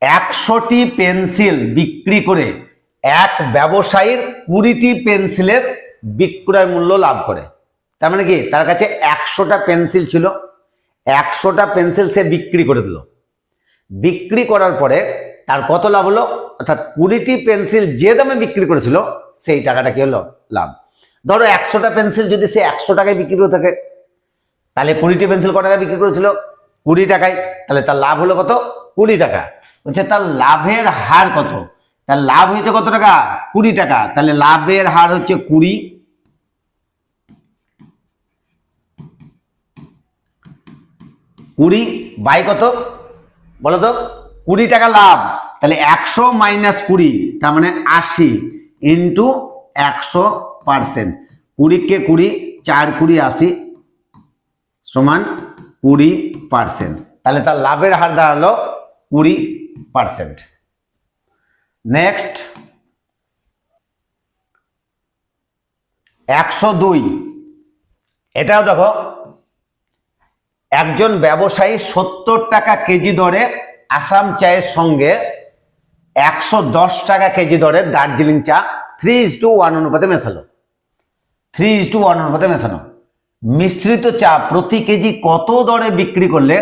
একশোটি পেন্সিল বিক্রি করে এক ব্যবসায়ীর কুড়িটি পেন্সিলের বিক্রয় মূল্য লাভ করে। তার মানে কি? তার কাছে একশোটা পেন্সিল ছিল। একশোটা পেন্সিল সে বিক্রি করে দিল। বিক্রি করার পরে তার কত লাভ হলো? অর্থাৎ কুড়িটি পেন্সিল যে দামে বিক্রি করেছিল, সেই টাকাটা কি হলো? লাভ। ধরো একশোটা পেন্সিল যদি সে একশো টাকায় বিক্রি করে থাকে, তাহলে কুড়িটি পেন্সিল কত টাকায় বিক্রি করেছিল? কুড়ি টাকায়। তাহলে তার লাভ হলো কত? কুড়ি টাকা। বলছে, তার লাভের হার কত? তার লাভ হয়েছে কত টাকা? কুড়ি টাকা। তাহলে লাভের হার হচ্ছে কুড়ি। কুড়ি বাই কত? বলো তো, কুড়ি টাকা লাভ। তাহলে একশো মাইনাস কুড়ি, তার মানে আশি ইন্টু একশো পার্সেন্ট। কুড়িকে কুড়ি, চার কুড়ি আশি সমান কুড়ি পার্সেন্ট। তাহলে তার লাভের হার দাঁড়াল কুড়ি পার্সেন্ট নেক্সট একশো দুই। এটাও দেখো, একজন ব্যবসায়ী সত্তর টাকা কেজি দরে আসাম চায়ের সঙ্গে একশো দশ টাকা কেজি দরে দার্জিলিং চা থ্রি ইজ টু ওয়ান অনুপাতে মেশালো। থ্রি ইজ টু ওয়ান অনুপাতে মেশানো। মিশ্রিত চা প্রতি কেজি কত দরে বিক্রি করলে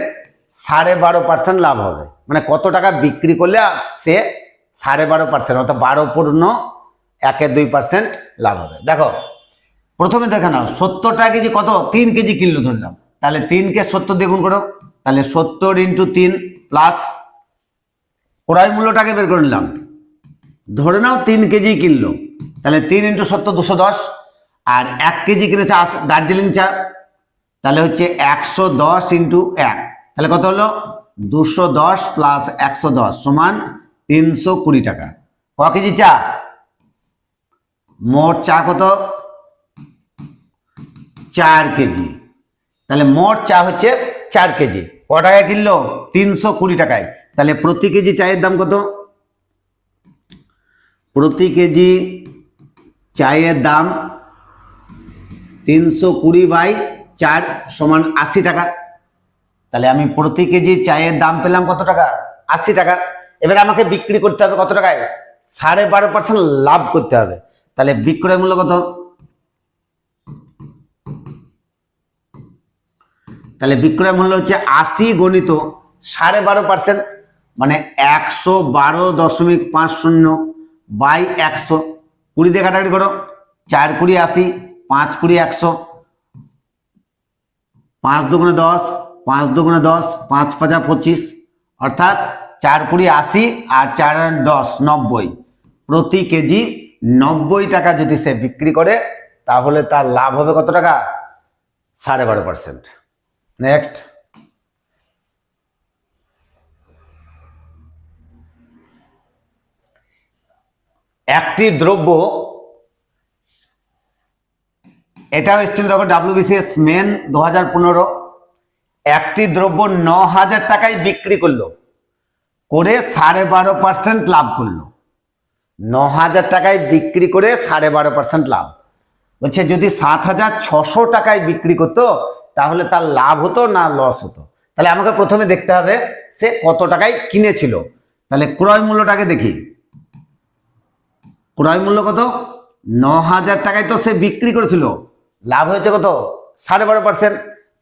সাড়ে বারো পার্সেন্ট লাভ হবে। মানে কত টাকা বিক্রি করলে সে সাড়ে বারো পার্সেন্ট অর্থাৎ বারো পূর্ণ একের দুই পার্সেন্ট লাভ হবে। দেখো, প্রথমে দেখে নাও সত্তর টাকা কেজি কত? তিন কেজি কিনলো ধরলাম। তাহলে তিনকে সত্তর দ্বিগুণ করো। তাহলে সত্তর ইন্টু তিন প্লাস ক্রয় মূল্যটাকে বের করে নিলাম। ধরে নাও তিন কেজি কিনলো। তাহলে তিন ইন্টু সত্তর দুশো দশ। আর এক কেজি কিনেছে দার্জিলিং চা। তাহলে হচ্ছে একশো দশ ইন্টু এক। তাহলে কত হলো? দুশো দশ প্লাস একশো দশ সমান তিনশো কুড়ি টাকা। ক কেজি চা? মোট চা কত? চার কেজি। তাহলে মোট চা হচ্ছে চার কেজি। ক টাকায় কিনলো? তিনশো কুড়ি টাকায়। তাহলে প্রতি কেজি চায়ের দাম কত? প্রতি কেজি চায়ের দাম তিনশো কুড়ি বাই চার সমান আশি টাকা। তাহলে আমি প্রতি কেজি চায়ের দাম পেলাম কত টাকা? আশি টাকা। এবার আমাকে বিক্রি করতে হবে কত টাকায়? সাড়ে বারো পার্সেন্ট লাভ করতে হবে। তাহলে বিক্রয় মূল্য কত? তাহলে বিক্রয় মূল্য হচ্ছে আশি গণিত সাড়ে বারো পার্সেন্ট মানে একশো বারো দশমিক পাঁচ শূন্য বাই একশো। কুড়ি দিয়ে কাটাকাটি করো। চার কুড়ি আশি, পাঁচ কুড়ি একশো, পাঁচ দুগুণে দশ পাঁচ দুগুণে দশ, পাঁচ পাঁচা পঁচিশ, অর্থাৎ চার কুড়ি আশি আর চার দশ, নব্বই। প্রতি কেজি নব্বই টাকা যদি সে বিক্রি করে, তাহলে তার লাভ হবে কত টাকা? সাড়ে বারো পার্সেন্ট। নেক্সট। একটি দ্রব্য, এটাও এসেছিল যখন ডাব্লিউবিসিএস মেন দু হাজার পনেরো। একটি দ্রব্য ন হাজার টাকায় বিক্রি করল, করে সাড়ে বারো পার্সেন্ট লাভ করল। ন হাজার টাকায় বিক্রি করে সাড়ে বারো পার্সেন্ট লাভ। বলছে, যদি সাত হাজার ছশো টাকায় বিক্রি করতো, তাহলে তার লাভ হতো না লস হতো? তাহলে আমাকে প্রথমে দেখতে হবে সে কত টাকায় কিনেছিল। তাহলে ক্রয় মূল্যটাকে দেখি। ক্রয় মূল্য কত? ন হাজার টাকায় তো সে বিক্রি করেছিল। লাভ হয়েছে কত? সাড়ে বারো পার্সেন্ট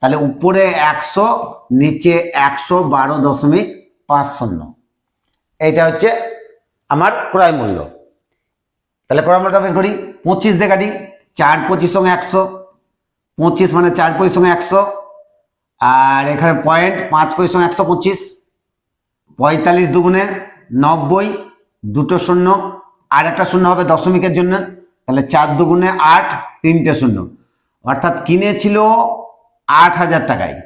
তাহলে উপরে একশো, নিচে একশো বারো দশমিক পাঁচ শূন্য। এইটা হচ্ছে আমার ক্রয় মূল্য। তাহলে ক্রয় মূল্যটা বের করি। পঁচিশ দিয়ে কাটি, চার পঁচিশ সঙ্গে একশো। পঁচিশ মানে চার পঁচিশ সঙ্গে একশো। আর এখানে পয়েন্ট পাঁচ পঁচিশ সঙ্গে একশো পঁচিশ। পঁয়তাল্লিশ দুগুণে নব্বই, দুটো শূন্য। আর একটা শূন্য হবে দশমিকের জন্য। তাহলে চার দুগুণে আট, তিনটে শূন্য। অর্থাৎ কিনেছিল আট হাজার টাকায়।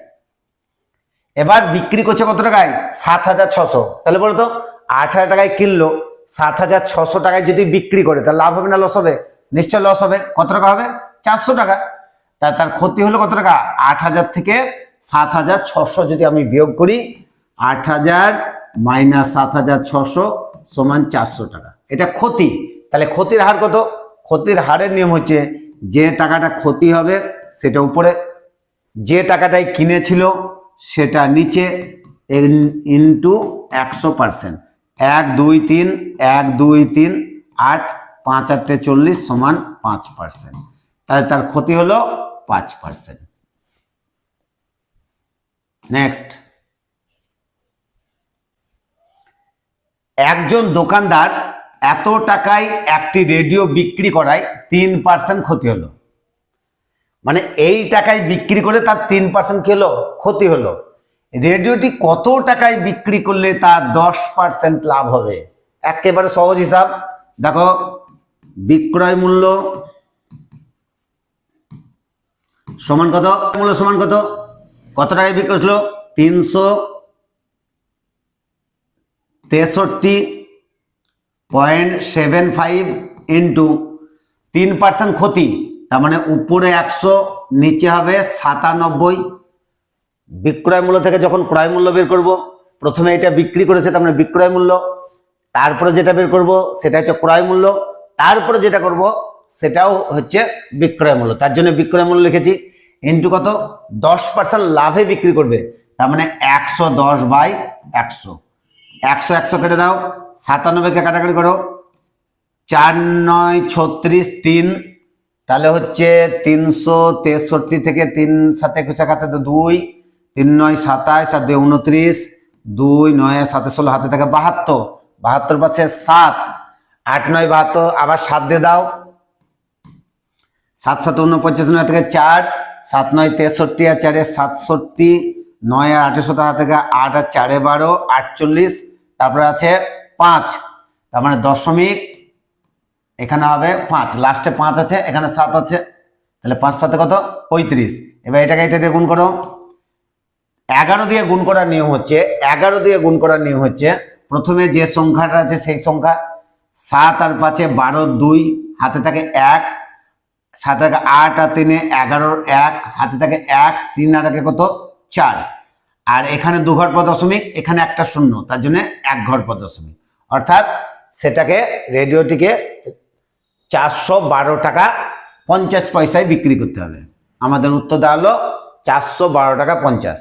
এবার বিক্রি করছে কত টাকায়? সাত হাজার ছশো। তাহলে বলতো, আট হাজার টাকায় কিনলো, সাত হাজার ছশো টাকায় যদি বিক্রি করে, তাহলে লাভ হবে না লস হবে? নিশ্চয় লস হবে। কত টাকা হবে? চারশো টাকা। তা তার ক্ষতি হলো কত টাকা? আট হাজার থেকে সাত হাজার ছশো যদি আমি বিয়োগ করি, আট হাজার মাইনাস সাত হাজার ছশো সমান চারশো টাকা। এটা ক্ষতি। তাহলে ক্ষতির হার কত? ক্ষতির হারের নিয়ম হচ্ছে, যে টাকাটা ক্ষতি হবে, সেটা উপরে যে টাকাটাই কিনেছিল সেটা নিচে ইন্টু একশো পার্সেন্ট এক, দুই, তিন, এক, দুই, তিন, আট, পাঁচ আটটে চল্লিশ সমান পাঁচ পার্সেন্ট তাহলে তার ক্ষতি হলো পাঁচ পার্সেন্ট নেক্সট একজন দোকানদার এত টাকায় একটি রেডিও বিক্রি করায় তিন পার্সেন্ট ক্ষতি হলো। মানে এই টাকায় বিক্রি করে তার তিন পার্সেন্ট কি হলো? ক্ষতি হলো। রেডিওটি কত টাকায় বিক্রি করলে তার দশ পার্সেন্ট লাভ হবে? একেবারে সহজ হিসাব। দেখো, বিক্রয় মূল্য সমান কত? মূল্য সমান কত? কত টাকায় বিক্রি করছিল তিনশো তেষট্টি পয়েন্ট সেভেন ফাইভ ইন্টু তিন পার্সেন্ট ক্ষতি। তার মানে উপরে একশো, নিচে হবে সাতানব্বই। বিক্রয় মূল্য থেকে যখন ক্রয় মূল্য বের করব, প্রথমে এটা বিক্রি করেছে, তার মানে বিক্রয় মূল্য। তারপরে যেটা বের করব, সেটা হচ্ছে ক্রয় মূল্য। তারপরে যেটা করব, সেটাও হচ্ছে বিক্রয় মূল্য। তার জন্য বিক্রয় মূল্য লিখেছি, ইন্টু কত? দশ পার্সেন্ট লাভে বিক্রি করবে। তার মানে একশো দশ বাই একশো। একশো একশো কেটে দাও, সাতানব্বইকে কাটাকাটি করো। চার নয়, ছত্রিশ, তিন তাহলে হচ্ছে তিনশো তেষট্টি থেকে তিন সাথে একুশে হাতে তো দুই, তিন নয় সাতাইশ আর দুই উনত্রিশ, দুই নয় সাতে ষোলো হাতে থেকে বাহাত্তর বাহাত্তর পাচ্ছে সাত, আট নয় বাহাত্তর, আবার সাত দিয়ে দাও। সাত সাত উনপঞ্চাশ নয় থেকে চার, সাত নয় তেষট্টি আর চারে সাতষট্টি, নয় আর আঠেরোশো টাকা থেকে আট আর চারে বারো, আটচল্লিশ, তারপরে আছে পাঁচ, তার মানে দশমিক এখানে হবে পাঁচ। লাস্টে পাঁচ আছে, এখানে সাত আছে। তাহলে পাঁচ সাথে কত? পঁয়ত্রিশ। এবার এটাকে এটা দিয়ে গুণ করো। এগারো দিয়ে গুণ করার নিয়ম হচ্ছে। এগারো দিয়ে গুণ করার নিয়ম হচ্ছে। প্রথমে যে সংখ্যাটা আছে সেই সংখ্যা সাত আর পাঁচে বারো, দুই, হাতে থাকে এক। সাত থাকে আট আর তিনে এগারোর এক। হাতে থাকে এক, তিন আর একে কত? চার। আর এখানে দু ঘর পর দশমিক, এখানে একটা শূন্য। তার জন্য এক ঘর পর দশমিক। অর্থাৎ সেটাকে রেডিওটিকে চারশো বারো টাকা পঞ্চাশ পয়সায় বিক্রি করতে হবে। আমাদের উত্তর হলো চারশো বারো টাকা পঞ্চাশ।